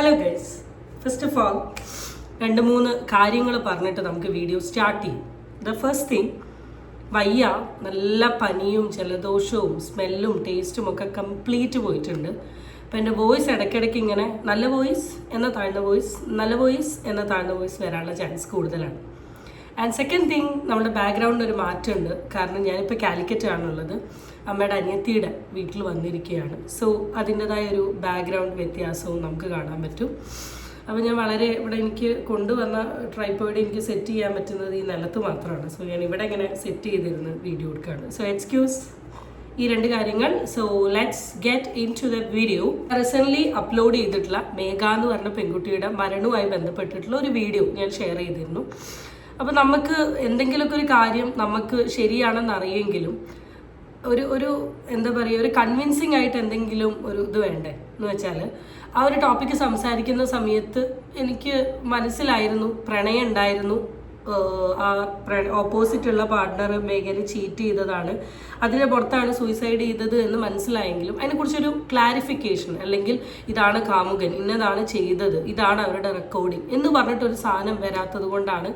Hello guys first of all രണ്ട് മൂന്ന് കാര്യങ്ങൾ പറഞ്ഞിട്ട് നമുക്ക് വീഡിയോ സ്റ്റാർട്ട് ചെയ്യും. ദ ഫസ്റ്റ് തിങ് വയ്യ നല്ല പനിയും ജലദോഷവും സ്മെല്ലും ടേസ്റ്റും ഒക്കെ കംപ്ലീറ്റ് പോയിട്ടുണ്ട്. അപ്പം എന്റെ വോയിസ് ഇടയ്ക്കിടയ്ക്ക് ഇങ്ങനെ നല്ല വോയിസ് എന്ന താഴ്ന്ന വോയിസ് നല്ല വോയിസ് എന്ന താഴ്ന്ന വോയിസ് വരാനുള്ള ചാൻസ് കൂടുതലാണ്. ആൻഡ് സെക്കൻഡ് തിങ് നമ്മുടെ ബാക്ക്ഗ്രൗണ്ടിൽ ഒരു മാറ്റമുണ്ട്. കാരണം ഞാനിപ്പോൾ കാലിക്കറ്റ് ആണുള്ളത്. അമ്മയുടെ അനിയത്തിയുടെ വീട്ടിൽ വന്നിരിക്കുകയാണ്. സോ അതിന്റെതായ ഒരു ബാക്ക്ഗ്രൗണ്ട് വ്യത്യാസവും നമുക്ക് കാണാൻ പറ്റും. അപ്പോൾ ഞാൻ വളരെ ഇവിടെ എനിക്ക് കൊണ്ടുവന്ന ട്രൈപ്പോയിഡ് എനിക്ക് സെറ്റ് ചെയ്യാൻ പറ്റുന്നത് ഈ നിലത്ത് മാത്രമാണ്. സോ ഞാൻ ഇവിടെ ഇങ്ങനെ സെറ്റ് ചെയ്തിരുന്ന് വീഡിയോ എടുക്കുകയാണ്. സോ എക്സ്ക്യൂസ് ഈ രണ്ട് കാര്യങ്ങൾ. So let's get in to the video recently upload ചെയ്തിട്ടുള്ള മേഘ എന്ന് പറഞ്ഞ പെൺകുട്ടിയുടെ മരണവുമായി ബന്ധപ്പെട്ടിട്ടുള്ള ഒരു വീഡിയോ ഞാൻ ഷെയർ ചെയ്തിരുന്നു. അപ്പോൾ നമുക്ക് എന്തെങ്കിലുമൊക്കെ ഒരു കാര്യം നമുക്ക് ശരിയാണെന്ന് അറിയെങ്കിലും ഒരു ഒരു എന്താ പറയുക ഒരു കൺവിൻസിങ് ആയിട്ട് എന്തെങ്കിലും ഒരു ഇത് വേണ്ടേ എന്ന് വെച്ചാൽ ആ ഒരു ടോപ്പിക്ക് സംസാരിക്കുന്ന സമയത്ത് എനിക്ക് മനസ്സിലായിരുന്നു പ്രണയം ഉണ്ടായിരുന്നു. ആ ഓപ്പോസിറ്റ് ഉള്ള പാർട്ണർ മേഖല ചീറ്റ് ചെയ്തതാണ്. അതിന്റെ പുറത്താണ് സൂയിസൈഡ് ചെയ്തത് എന്ന് മനസ്സിലായെങ്കിലും അതിനെക്കുറിച്ചൊരു ക്ലാരിഫിക്കേഷൻ അല്ലെങ്കിൽ ഇതാണ് കാമുകൻ ഇന്നതാണ് ചെയ്തത് ഇതാണ് അവരുടെ റെക്കോർഡിംഗ് എന്ന് പറഞ്ഞിട്ടൊരു സാധനം വരാത്തത് കൊണ്ടാണ്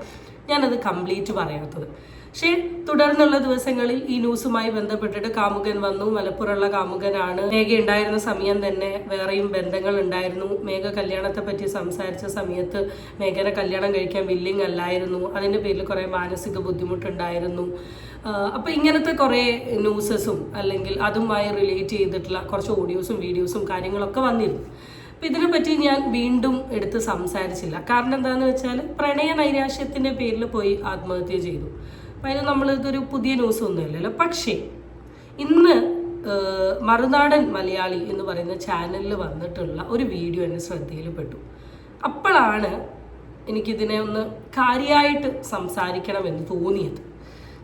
ഞാനത് കംപ്ലീറ്റ് പറയാത്തത്. പക്ഷേ തുടർന്നുള്ള ദിവസങ്ങളിൽ ഈ ന്യൂസുമായി ബന്ധപ്പെട്ടിട്ട് കാമുകൻ വന്നു. മലപ്പുറമുള്ള കാമുകനാണ്. മേഘ ഉണ്ടായിരുന്ന സമയം തന്നെ വേറെയും ബന്ധങ്ങൾ ഉണ്ടായിരുന്നു. മേഘ കല്യാണത്തെ പറ്റി സംസാരിച്ച സമയത്ത് മേഘനെ കല്യാണം കഴിക്കാൻ വില്ലിങ് അല്ലായിരുന്നു. അതിന്റെ പേരിൽ കുറേ മാനസിക ബുദ്ധിമുട്ടുണ്ടായിരുന്നു. അപ്പോൾ അപ്പൊ ഇങ്ങനത്തെ കുറേ ന്യൂസസും അല്ലെങ്കിൽ അതുമായി റിലേറ്റ് ചെയ്തിട്ടുള്ള കുറച്ച് ഓഡിയോസും വീഡിയോസും കാര്യങ്ങളൊക്കെ വന്നിരുന്നു. ഇതിനെ പറ്റി ഞാൻ വീണ്ടും എടുത്ത് സംസാരിച്ചില്ല. കാരണം എന്താണെന്ന് വെച്ചാൽ പ്രണയ നൈരാശ്യത്തിന്റെ പേരിൽ പോയി ആത്മഹത്യ ചെയ്തു. അതിന് നമ്മൾ ഇതൊരു പുതിയ ന്യൂസ് ഒന്നുമില്ലല്ലോ. പക്ഷേ ഇന്ന് മറുനാടൻ മലയാളി എന്ന് പറയുന്ന ചാനലിൽ വന്നിട്ടുള്ള ഒരു വീഡിയോ എന്നെ ശ്രദ്ധയിൽപ്പെട്ടു. അപ്പോഴാണ് എനിക്കിതിനെ ഒന്ന് കാര്യമായിട്ട് സംസാരിക്കണമെന്ന് തോന്നിയത്.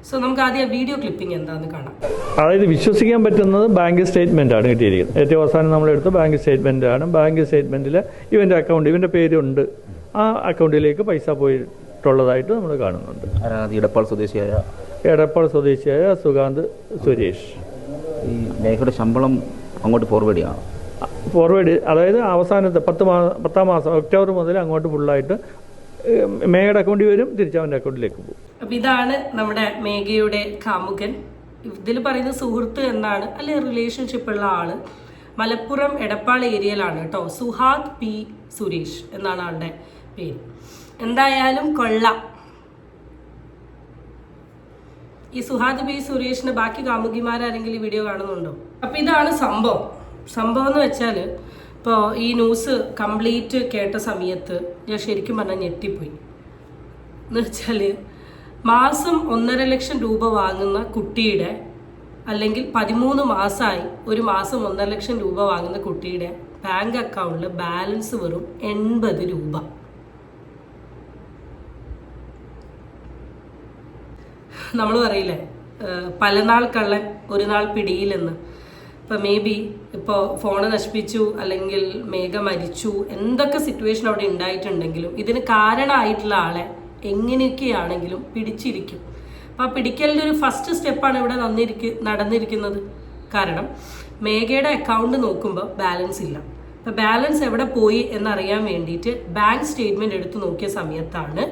സോ നമുക്ക് ആദ്യം വീഡിയോ ക്ലിപ്പിംഗ് എന്താന്ന് കാണാം. അതായത് വിശ്വസിക്കാൻ പറ്റുന്നത് ബാങ്ക് സ്റ്റേറ്റ്മെന്റ് ആണ് കിട്ടിയിരിക്കുന്നത്. ഏറ്റവും അവസാനം നമ്മൾ എടുത്ത ബാങ്ക് സ്റ്റേറ്റ്മെന്റ് ആണ്. ബാങ്ക് സ്റ്റേറ്റ്മെന്റിൽ ഇവന്റെ അക്കൗണ്ട് ഇവന്റെ പേരുണ്ട്. ആ അക്കൗണ്ടിലേക്ക് പൈസ പോയിട്ടുള്ളതായിട്ട് നമ്മൾ കാണുന്നുണ്ട്. ഇടപ്പാൾ സ്വദേശിയായ? എടപ്പാൾ സ്വദേശിയായ സുഗാന്ത് സുരേഷ്. ഈ ലേഖയുടെ ശമ്പളം അങ്ങോട്ട് ഫോർവേഡ് ചെയ്യണം? ഫോർവേഡ് അതായത് അവസാനത്തെ പത്ത് മാസം പത്താം മാസം ഒക്ടോബർ മുതൽ അങ്ങോട്ട് ഫുള്ളായിട്ട് മേയുടെ അക്കൗണ്ടിൽ വരും തിരിച്ച് അവന്റെ അക്കൗണ്ടിലേക്ക് പോകും. അപ്പം ഇതാണ് നമ്മുടെ മേഘയുടെ കാമുകൻ. ഇതിൽ പറയുന്ന സുഹൃത്ത് എന്നാണ് അല്ലെ റിലേഷൻഷിപ്പ് ഉള്ള ആൾ. മലപ്പുറം എടപ്പാൾ ഏരിയയിലാണ് കേട്ടോ. സുഹാദ് പി സുരേഷ് എന്നാണ് ആളുടെ പേര്. എന്തായാലും കൊള്ളാം. ഈ സുഹാദ് ബി സുരേഷിന് ബാക്കി കാമുകിമാരാരെങ്കിലും ഈ വീഡിയോ കാണുന്നുണ്ടോ? അപ്പൊ ഇതാണ് സംഭവം. സംഭവം എന്ന് വെച്ചാൽ ഇപ്പോൾ ഈ ന്യൂസ് കംപ്ലീറ്റ് കേട്ട സമയത്ത് ഞാൻ ശരിക്കും പറഞ്ഞാൽ ഞെട്ടിപ്പോയി. എന്ന് വെച്ചാൽ മാസം ഒന്നര ലക്ഷം രൂപ വാങ്ങുന്ന കുട്ടിയുടെ അല്ലെങ്കിൽ പതിമൂന്ന് മാസമായി ഒരു മാസം ഒന്നര ലക്ഷം രൂപ വാങ്ങുന്ന കുട്ടിയുടെ ബാങ്ക് അക്കൗണ്ടിൽ ബാലൻസ് വെറും എൺപത് രൂപ. നമ്മൾ പറയില്ലേ പല നാൾ കള്ളൻ ഒരു നാൾ പിടിയിലെന്ന്. ഇപ്പം മേ ബി ഇപ്പോൾ ഫോണ് നശിപ്പിച്ചു അല്ലെങ്കിൽ മേഘ മരിച്ചു എന്തൊക്കെ സിറ്റുവേഷൻ അവിടെ ഉണ്ടായിട്ടുണ്ടെങ്കിലും ഇതിന് കാരണമായിട്ടുള്ള ആളെ എങ്ങനെയൊക്കെയാണെങ്കിലും പിടിച്ചിരിക്കും. അപ്പം ആ പിടിക്കലിന്റെ ഒരു ഫസ്റ്റ് സ്റ്റെപ്പാണ് ഇവിടെ നന്നിരിക്ക നടന്നിരിക്കുന്നത്. കാരണം മേഘയുടെ അക്കൗണ്ട് നോക്കുമ്പോൾ ബാലൻസ് ഇല്ല. അപ്പം ബാലൻസ് എവിടെ പോയി എന്നറിയാൻ വേണ്ടിയിട്ട് ബാങ്ക് സ്റ്റേറ്റ്മെന്റ് എടുത്ത് നോക്കിയ സമയത്താണ്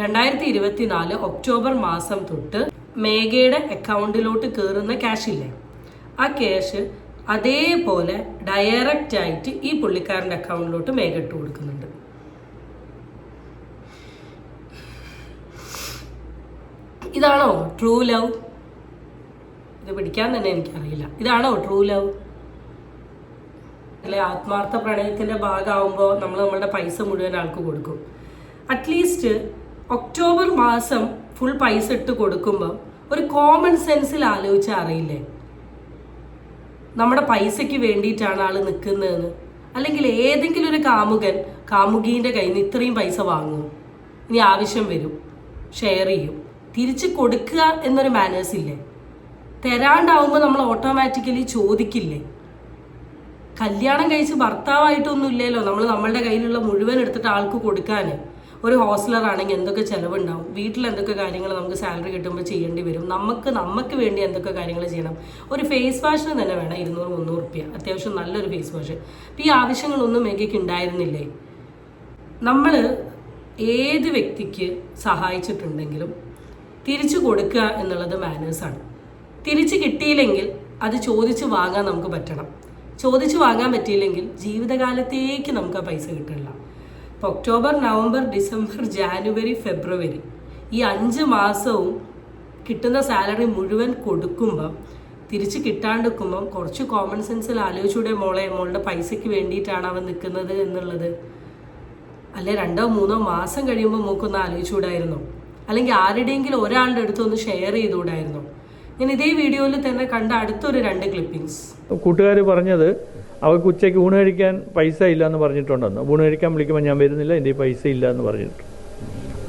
രണ്ടായിരത്തി ഇരുപത്തിനാല് ഒക്ടോബർ മാസം തൊട്ട് മേഘയുടെ അക്കൗണ്ടിലോട്ട് കയറുന്ന ക്യാഷ് ഇല്ലേ? ആ ക്യാഷ് അതേപോലെ ഡയറക്റ്റ് ആയിട്ട് ഈ പുള്ളിക്കാരന്റെ അക്കൗണ്ടിലോട്ട് മേഘ ഇട്ട് കൊടുക്കുന്നുണ്ട്. ഇതാണോ ട്രൂ ലവ് ഇത് പിടിക്കാൻ തന്നെ എനിക്കറിയില്ല. ഇതാണോ ട്രൂ ലവ് അല്ലെ ആത്മാർത്ഥ പ്രണയത്തിന്റെ ഭാഗമാകുമ്പോൾ നമ്മൾ നമ്മളുടെ പൈസ മുഴുവൻ ആൾക്ക് കൊടുക്കും. അറ്റ്ലീസ്റ്റ് ഒക്ടോബർ മാസം ഫുൾ പൈസ ഇട്ട് കൊടുക്കുമ്പോൾ ഒരു കോമൺ സെൻസിൽ ആലോചിച്ചാൽ അറിയില്ലേ? നമ്മുടെ പൈസയ്ക്ക് വേണ്ടിയിട്ടാണ് ആൾ നിൽക്കുന്നതെന്ന് അല്ലെങ്കിൽ ഏതെങ്കിലും ഒരു കാമുകൻ കാമുകീന്റെ കയ്യിൽ നിന്ന് ഇത്രയും പൈസ വാങ്ങും. ഇനി ആവശ്യം വരും. ഷെയർ ചെയ്യും. തിരിച്ച് കൊടുക്കുക എന്നൊരു മാനേഴ്സ് ഇല്ലേ? തരാണ്ടാവുമ്പോൾ നമ്മൾ ഓട്ടോമാറ്റിക്കലി ചോദിക്കില്ലേ? കല്യാണം കഴിച്ച് ഭർത്താവായിട്ടൊന്നും ഇല്ലല്ലോ നമ്മൾ നമ്മളുടെ കയ്യിലുള്ള മുഴുവൻ എടുത്തിട്ട് ആൾക്ക് കൊടുക്കാൻ ഒരു ഹോസ്റ്റലർ ആണെങ്കിൽ എന്തൊക്കെ ചിലവുണ്ടാവും? വീട്ടിൽ എന്തൊക്കെ കാര്യങ്ങൾ നമുക്ക് സാലറി കിട്ടുമ്പോൾ ചെയ്യേണ്ടി വരും? നമുക്ക് നമുക്ക് വേണ്ടി എന്തൊക്കെ കാര്യങ്ങൾ ചെയ്യണം? ഒരു ഫേസ് വാഷിന് തന്നെ വേണം ഇരുന്നൂറ് മുന്നൂറ് റുപ്യ. അത്യാവശ്യം നല്ലൊരു ഫേസ് വാഷ്. അപ്പം ഈ ആവശ്യങ്ങളൊന്നും മേഘയ്ക്ക് ഉണ്ടായിരുന്നില്ലേ? നമ്മൾ ഏത് വ്യക്തിക്ക് സഹായിച്ചിട്ടുണ്ടെങ്കിലും തിരിച്ചു കൊടുക്കുക എന്നുള്ളത് മാനേഴ്സാണ് തിരിച്ചു കിട്ടിയില്ലെങ്കിൽ അത് ചോദിച്ച് വാങ്ങാൻ നമുക്ക് പറ്റണം. ചോദിച്ച് വാങ്ങാൻ പറ്റിയില്ലെങ്കിൽ ജീവിതകാലത്തേക്ക് നമുക്ക് ആ പൈസ കിട്ടില്ല ഇപ്പോൾ October November December January February ഈ അഞ്ച് മാസവും കിട്ടുന്ന സാലറി മുഴുവൻ കൊടുക്കുമ്പം തിരിച്ച് കിട്ടാണ്ടിരിക്കുമ്പം കുറച്ച് കോമൺ സെൻസിൽ ആലോചിച്ചൂടെ മോളെ മോളുടെ പൈസയ്ക്ക് വേണ്ടിയിട്ടാണ് അവൻ നിൽക്കുന്നത് എന്നുള്ളത്. അല്ലെ രണ്ടോ മൂന്നോ മാസം കഴിയുമ്പോൾ മൂക്കൊന്ന് ആലോചിച്ചുകൂടായിരുന്നോ അല്ലെങ്കിൽ ആരുടെയെങ്കിലും ഒരാളുടെ അടുത്ത് ഒന്ന് ഷെയർ ചെയ്തുകൂടായിരുന്നോ? ഞാൻ ഇതേ വീഡിയോയിൽ തന്നെ കണ്ട അടുത്തൊരു രണ്ട് ക്ലിപ്പിംഗ്സ് കൂട്ടുകാർ പറഞ്ഞത് അവർക്ക് ഉച്ചയ്ക്ക് ഊണ് കഴിക്കാൻ പൈസ ഇല്ല എന്ന് പറഞ്ഞിട്ടുണ്ടെന്ന്. ഊണ് കഴിക്കാൻ വിളിക്കുമ്പോൾ ഞാൻ വരുന്നില്ല എന്റെ പൈസ ഇല്ല എന്ന് പറഞ്ഞിട്ട്.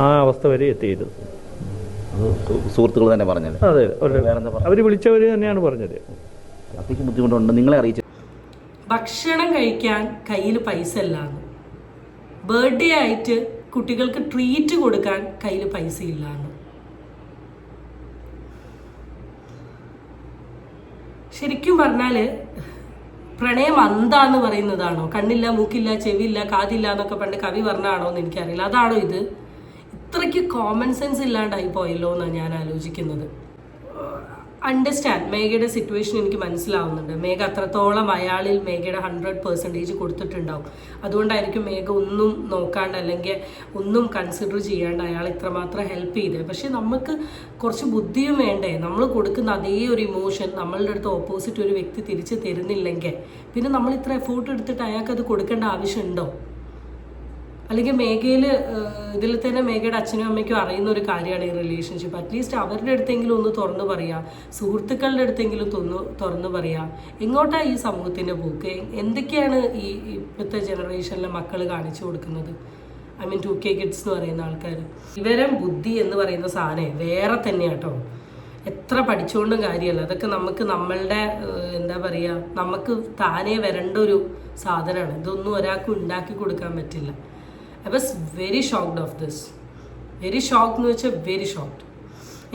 ആ അവസ്ഥ വരെ എത്തിയിരുന്നു സുഹൃത്തുക്കൾ തന്നെ പറഞ്ഞത്. അതെ? അവർ വിളിച്ചവർ തന്നെയാണ് പറഞ്ഞത്. അത്രയ്ക്ക് ബുദ്ധിമുട്ടുണ്ട്. നിങ്ങളെ അറിയിച്ചു. ഭക്ഷണം കഴിക്കാൻ കയ്യിൽ പൈസ ഇല്ലാന്ന്. ബർത്ത്ഡേ ആയിട്ട് കുട്ടികൾക്ക് ട്രീറ്റ് കൊടുക്കാൻ കയ്യിൽ പൈസ ഇല്ലാന്ന്. ശരിക്കും പറഞ്ഞാൽ പ്രണയം അന്താന്ന് പറയുന്നതാണോ? കണ്ണില്ല മൂക്കില്ല ചെവിയില്ല കാതില്ല എന്നൊക്കെ പണ്ട് കവി പറഞ്ഞാണോ എന്ന് എനിക്കറിയില്ല. അതാണോ ഇത്? ഇത്രയ്ക്ക് കോമൺ സെൻസ് ഇല്ലാണ്ടായി പോയല്ലോ എന്നാണ് ഞാൻ ആലോചിക്കുന്നത്. അണ്ടർസ്റ്റാൻഡ് മേഘയുടെ സിറ്റുവേഷൻ എനിക്ക് മനസ്സിലാവുന്നുണ്ട്. മേഘ അത്രത്തോളം അയാളിൽ മേഘയുടെ ഹൺഡ്രഡ് പെർസെന്റേജ് കൊടുത്തിട്ടുണ്ടാവും. അതുകൊണ്ടായിരിക്കും മേഘ ഒന്നും നോക്കാണ്ട് അല്ലെങ്കിൽ ഒന്നും കൺസിഡർ ചെയ്യാണ്ട് അയാൾ ഇത്രമാത്രം ഹെൽപ്പ് ചെയ്തത് പക്ഷേ നമുക്ക് കുറച്ച് ബുദ്ധിയും വേണ്ടേ? നമ്മൾ കൊടുക്കുന്ന അതേ ഒരു ഇമോഷൻ നമ്മളുടെ അടുത്ത് ഓപ്പോസിറ്റ് ഒരു വ്യക്തി തിരിച്ച് തരുന്നില്ലെങ്കിൽ പിന്നെ നമ്മൾ ഇത്ര എഫോർട്ട് എടുത്തിട്ട് അയാൾക്ക് അത് കൊടുക്കേണ്ട ആവശ്യമുണ്ടോ? അല്ലെങ്കിൽ മേഘയിൽ ഇതിൽ തന്നെ മേഘയുടെ അച്ഛനും അമ്മയ്ക്കും അറിയുന്ന ഒരു കാര്യമാണ് ഈ റിലേഷൻഷിപ്പ് അറ്റ്ലീസ്റ്റ് അവരുടെ അടുത്തെങ്കിലും ഒന്ന് തുറന്നു പറയാം. സുഹൃത്തുക്കളുടെ അടുത്തെങ്കിലും തുറന്നു തുറന്നു പറയാം. എങ്ങോട്ടാണ് ഈ സമൂഹത്തിന്റെ പോക്ക്? എന്തൊക്കെയാണ് ഈ ഇപ്പോഴത്തെ ജനറേഷനിലെ മക്കൾ കാണിച്ചു കൊടുക്കുന്നത്? I mean two K kids എന്ന് പറയുന്ന ആൾക്കാർ വിവരം ബുദ്ധി എന്ന് പറയുന്ന സാധനം വേറെ തന്നെയാട്ടോ എത്ര പഠിച്ചുകൊണ്ടും കാര്യമല്ല. അതൊക്കെ നമുക്ക് നമ്മളുടെ എന്താ പറയുക നമുക്ക് താനേ വരേണ്ട ഒരു സാധനമാണ്. ഇതൊന്നും ഒരാൾക്ക് ഉണ്ടാക്കി കൊടുക്കാൻ പറ്റില്ല. I was very shocked of this very shock എന്ന് വെച്ചാൽ വെരി ഷോക്ക്ഡ്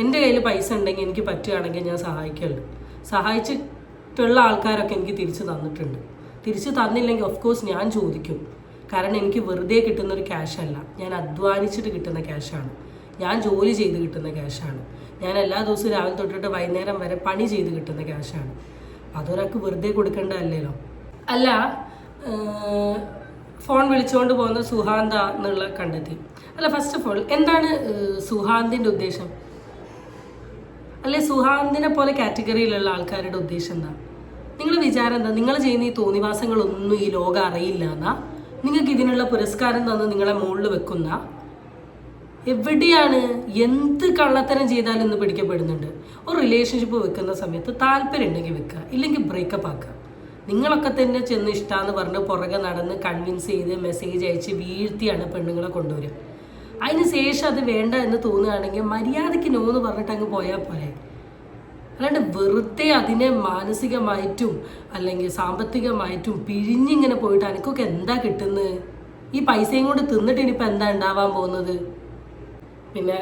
എന്റെ കയ്യിൽ പൈസ ഉണ്ടെങ്കിൽ എനിക്ക് പറ്റുകയാണെങ്കിൽ ഞാൻ സഹായിക്കുള്ളൂ സഹായിച്ചിട്ടുള്ള ആൾക്കാരൊക്കെ എനിക്ക് തിരിച്ചു തന്നിട്ടുണ്ട്. തിരിച്ചു തന്നില്ലെങ്കിൽ ഓഫ് കോഴ്സ് ഞാൻ ചോദിക്കും. കാരണം എനിക്ക് വെറുതെ കിട്ടുന്ന ഒരു ക്യാഷ് അല്ല. ഞാൻ അധ്വാനിച്ചിട്ട് കിട്ടുന്ന ക്യാഷാണ് ഞാൻ ജോലി ചെയ്ത് കിട്ടുന്ന ക്യാഷാണ് ഞാൻ എല്ലാ ദിവസവും രാവിലെ തൊട്ടിട്ട് വൈകുന്നേരം വരെ പണി ചെയ്ത് കിട്ടുന്ന ക്യാഷാണ് അതൊരാൾക്ക് വെറുതെ കൊടുക്കേണ്ടതല്ലല്ലോ. അല്ല ഫോൺ വിളിച്ചുകൊണ്ട് പോകുന്ന സുഹാന്ത എന്നുള്ള കണ്ടെത്തി. അല്ല ഫസ്റ്റ് ഓഫ് ഓൾ എന്താണ് സുഹാന്തിന്റെ ഉദ്ദേശം? അല്ലെ സുഹാന്തിനെ പോലെ കാറ്റഗറിയിലുള്ള ആൾക്കാരുടെ ഉദ്ദേശം എന്താ? നിങ്ങൾ വിചാരം എന്താ? നിങ്ങൾ ചെയ്യുന്ന ഈ തോന്നിവാസങ്ങളൊന്നും ഈ ലോകം അറിയില്ല എന്നാ? നിങ്ങൾക്ക് ഇതിനുള്ള പുരസ്കാരം തന്ന് നിങ്ങളെ മുകളിൽ വെക്കുന്ന? എവിടെയാണ് എന്ത് കള്ളത്തരം ചെയ്താലും ഇന്ന് പിടിക്കപ്പെടുന്നുണ്ട്? ഒരു റിലേഷൻഷിപ്പ് വെക്കുന്ന സമയത്ത് താല്പര്യം ഉണ്ടെങ്കിൽ വെക്കുക ഇല്ലെങ്കിൽ ബ്രേക്കപ്പ് ആക്കുക. നിങ്ങളൊക്കെ തന്നെ ചെന്ന് ഇഷ്ടമാണെന്ന് പറഞ്ഞ് പുറകെ നടന്ന് കൺവിൻസ് ചെയ്ത് മെസ്സേജ് അയച്ച് വീഴ്ത്തിയാണ് പെണ്ണുങ്ങളെ കൊണ്ടുവരിക. അതിന് ശേഷം അത് വേണ്ട എന്ന് തോന്നുകയാണെങ്കിൽ മര്യാദയ്ക്ക് നോ എന്ന് പറഞ്ഞിട്ട് അങ്ങ് പോയാൽ പോരെ. അല്ലാണ്ട് വെറുതെ അതിനെ മാനസികമായിട്ടും അല്ലെങ്കിൽ സാമ്പത്തികമായിട്ടും പിഴിഞ്ഞിങ്ങനെ പോയിട്ട് എനിക്കൊക്കെ എന്താ കിട്ടുന്നത്? ഈ പൈസയും കൊണ്ട് തിന്നിട്ട് ഇനിയിപ്പോൾ എന്താ ഉണ്ടാവാൻ പോകുന്നത്? പിന്നെ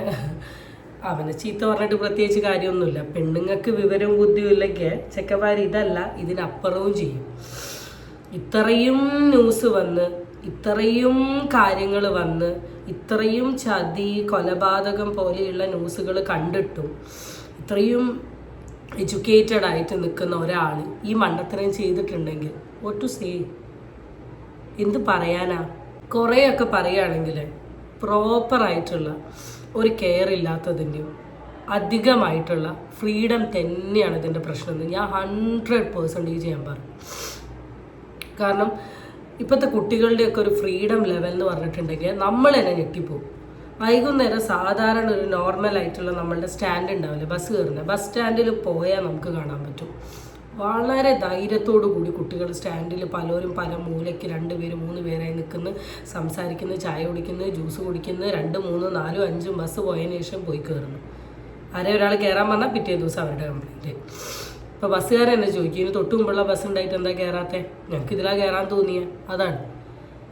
അവനെ ചീത്ത പറഞ്ഞിട്ട് പ്രത്യേകിച്ച് കാര്യമൊന്നുമില്ല. പെണ്ണുങ്ങൾക്ക് വിവരവും ബുദ്ധിയും ഇല്ലെങ്കിൽ ചെക്കന്മാർ ഇതല്ല ഇതിനപ്പുറവും ചെയ്യും. ഇത്രയും ന്യൂസ് വന്ന് ഇത്രയും കാര്യങ്ങൾ വന്ന് ഇത്രയും ചതി കൊലപാതകം പോലെയുള്ള ന്യൂസുകൾ കണ്ടിട്ടും ഇത്രയും എഡ്യൂക്കേറ്റഡ് ആയിട്ട് നിൽക്കുന്ന ഒരാൾ ഈ മണ്ടത്തരം ചെയ്തിട്ടുണ്ടെങ്കിൽ വോട്ട് ടു സേ എന്ത് പറയാനാ? കുറേയൊക്കെ പറയുകയാണെങ്കിൽ പ്രോപ്പറായിട്ടുള്ള ഒരു കെയർ ഇല്ലാത്തതിന്റെയും അധികമായിട്ടുള്ള ഫ്രീഡം തന്നെയാണ് ഇതിന്റെ പ്രശ്നം എന്ന് ഞാൻ ഹൺഡ്രഡ് പേഴ്സന്റേജ് ഞാൻ പറയും. കാരണം ഇപ്പോഴത്തെ കുട്ടികളുടെയൊക്കെ ഒരു ഫ്രീഡം ലെവൽ എന്ന് പറഞ്ഞിട്ടുണ്ടെങ്കിൽ നമ്മൾ തന്നെ ഞെട്ടിപ്പോവും. വൈകുന്നേരം സാധാരണ ഒരു നോർമൽ ആയിട്ടുള്ള നമ്മളുടെ സ്റ്റാൻഡ് ഉണ്ടാവില്ല ബസ് കയറുന്നത് ബസ് സ്റ്റാൻഡിൽ പോയാൽ നമുക്ക് കാണാൻ പറ്റും. വളരെ ധൈര്യത്തോടു കൂടി കുട്ടികൾ സ്റ്റാൻഡിൽ പലരും പല മൂലയ്ക്ക് രണ്ട് പേര് മൂന്ന് പേരായി നിൽക്കുന്നു. സംസാരിക്കുന്നു ചായ കുടിക്കുന്നു ജ്യൂസ് കുടിക്കുന്നു. രണ്ട് മൂന്ന് നാലും അഞ്ചും ബസ് പോയതിന് ശേഷം പോയി കയറുന്നു ആരെ ഒരാൾ കയറാൻ പറഞ്ഞാൽ പിറ്റേ ദിവസം അവരുടെ കംപ്ലൈന്റ് ഇപ്പോൾ ബസ്സുകാരൻ എന്നെ ചോദിക്കും ഇനി തൊട്ട് മുമ്പുള്ള ബസ് ഉണ്ടായിട്ട് എന്താ കയറാത്തേ ഞങ്ങൾക്ക് ഇതിലാ കയറാൻ തോന്നിയ? അതാണ്.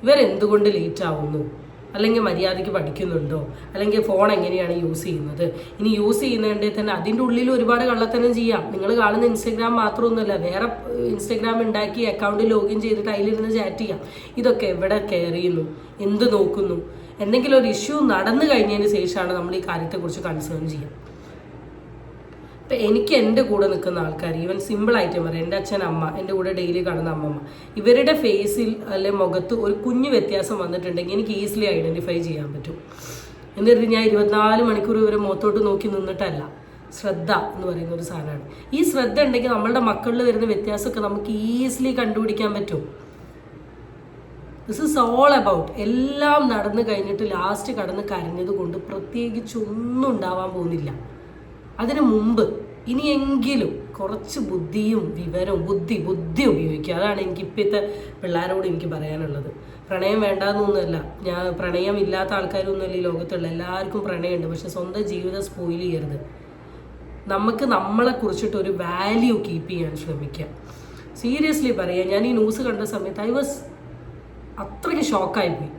ഇവരെന്തുകൊണ്ട് ലേറ്റ് ആവുന്നു? അല്ലെങ്കിൽ മര്യാദയ്ക്ക് പഠിക്കുന്നുണ്ടോ? അല്ലെങ്കിൽ ഫോൺ എങ്ങനെയാണ് യൂസ് ചെയ്യുന്നത്? ഇനി യൂസ് ചെയ്യുന്നതിന്റെ തന്നെ അതിന്റെ ഉള്ളിൽ ഒരുപാട് കള്ളത്തനം ചെയ്യാം. നിങ്ങൾ കാണുന്ന ഇൻസ്റ്റഗ്രാം മാത്രമൊന്നുമല്ല വേറെ ഇൻസ്റ്റഗ്രാം ഉണ്ടാക്കി അക്കൗണ്ട് ലോഗിൻ ചെയ്തിട്ട് അതിലിരുന്ന് ചാറ്റ് ചെയ്യാം. ഇതൊക്കെ എവിടെ കെയർ ചെയ്യുന്നു? എന്ത് നോക്കുന്നു? എന്തെങ്കിലും ഒരു ഇഷ്യൂ നടന്നു കഴിഞ്ഞതിന് ശേഷമാണ് നമ്മൾ ഈ കാര്യത്തെക്കുറിച്ച് കൺസേൺ ചെയ്യുക. ഇപ്പം എനിക്ക് എന്റെ കൂടെ നിൽക്കുന്ന ആൾക്കാർ ഈവൻ സിമ്പിളായിട്ട് പറയാം എന്റെ അച്ഛൻ അമ്മ എന്റെ കൂടെ ഡെയിലി കാണുന്ന അമ്മമ്മ ഇവരുടെ ഫേസിൽ അല്ലെ മുഖത്ത് ഒരു കുഞ്ഞു വ്യത്യാസം വന്നിട്ടുണ്ടെങ്കിൽ എനിക്ക് ഈസിലി ഐഡന്റിഫൈ ചെയ്യാൻ പറ്റും. എന്നിട്ട് ഞാൻ ഇരുപത്തിനാല് മണിക്കൂർ ഇവരെ മുഖത്തോട്ട് നോക്കി നിന്നിട്ടല്ല. ശ്രദ്ധ എന്ന് പറയുന്ന ഒരു സാധനമാണ്. ഈ ശ്രദ്ധ ഉണ്ടെങ്കിൽ നമ്മളുടെ മക്കളിൽ വരുന്ന വ്യത്യാസമൊക്കെ നമുക്ക് ഈസിലി കണ്ടുപിടിക്കാൻ പറ്റും. ദിസ് ഇസ് ഓൾ അബൌട്ട് എല്ലാം നടന്നു കഴിഞ്ഞിട്ട് ലാസ്റ്റ് കടന്ന് കരഞ്ഞത് കൊണ്ട് പ്രത്യേകിച്ച് ഒന്നും ഉണ്ടാവാൻ പോകുന്നില്ല. അതിനു മുമ്പ് ഇനിയെങ്കിലും കുറച്ച് ബുദ്ധിയും വിവരവും ബുദ്ധി ബുദ്ധി ഉപയോഗിക്കുക. അതാണ് എനിക്ക് ഇപ്പോഴത്തെ പിള്ളേരോട് എനിക്ക് പറയാനുള്ളത്. പ്രണയം വേണ്ടാന്നൊന്നുമല്ല. ഞാൻ പ്രണയം ഇല്ലാത്ത ആൾക്കാരൊന്നുമല്ല ഈ ലോകത്തുള്ള. എല്ലാവർക്കും പ്രണയമുണ്ട്. പക്ഷെ സ്വന്തം ജീവിതം സ്പോയിൽ ചെയ്യരുത്. നമുക്ക് നമ്മളെ കുറിച്ചിട്ട് ഒരു വാല്യൂ കീപ്പ് ചെയ്യാൻ ശ്രമിക്കാം. സീരിയസ്ലി പറയാം. ഞാൻ ഈ ന്യൂസ് കണ്ട സമയത്ത് ഐ വാസ് അത്രയ്ക്ക് ഷോക്കായിപ്പോയി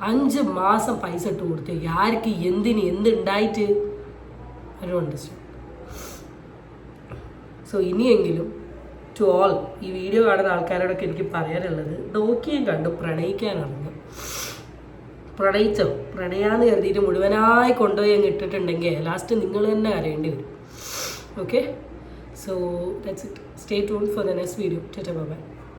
അഞ്ച് മാസം പൈസ ഇട്ട് കൊടുത്തു. ആർക്ക് എന്തിന് എന്തുണ്ടായിട്ട്? ഐ അണ്ടർസ്റ്റാൻഡ് സോ ഇനിയെങ്കിലും ടു ഓൾ ഈ വീഡിയോ കാണുന്ന ആൾക്കാരോടൊക്കെ എനിക്ക് പറയാനുള്ളത് നോക്കിയും കണ്ടു പ്രണയിക്കാനാണെന്ന് പ്രണയിച്ചോ? പ്രണയാന്ന് കരുതിയിട്ട് മുഴുവനായി കൊണ്ടുപോയി അങ്ങ് ഇട്ടിട്ടുണ്ടെങ്കിൽ ലാസ്റ്റ് നിങ്ങൾ തന്നെ അറിയേണ്ടി വരും. Okay so that's it stay tune for the next video ചേട്ടാ ബൈ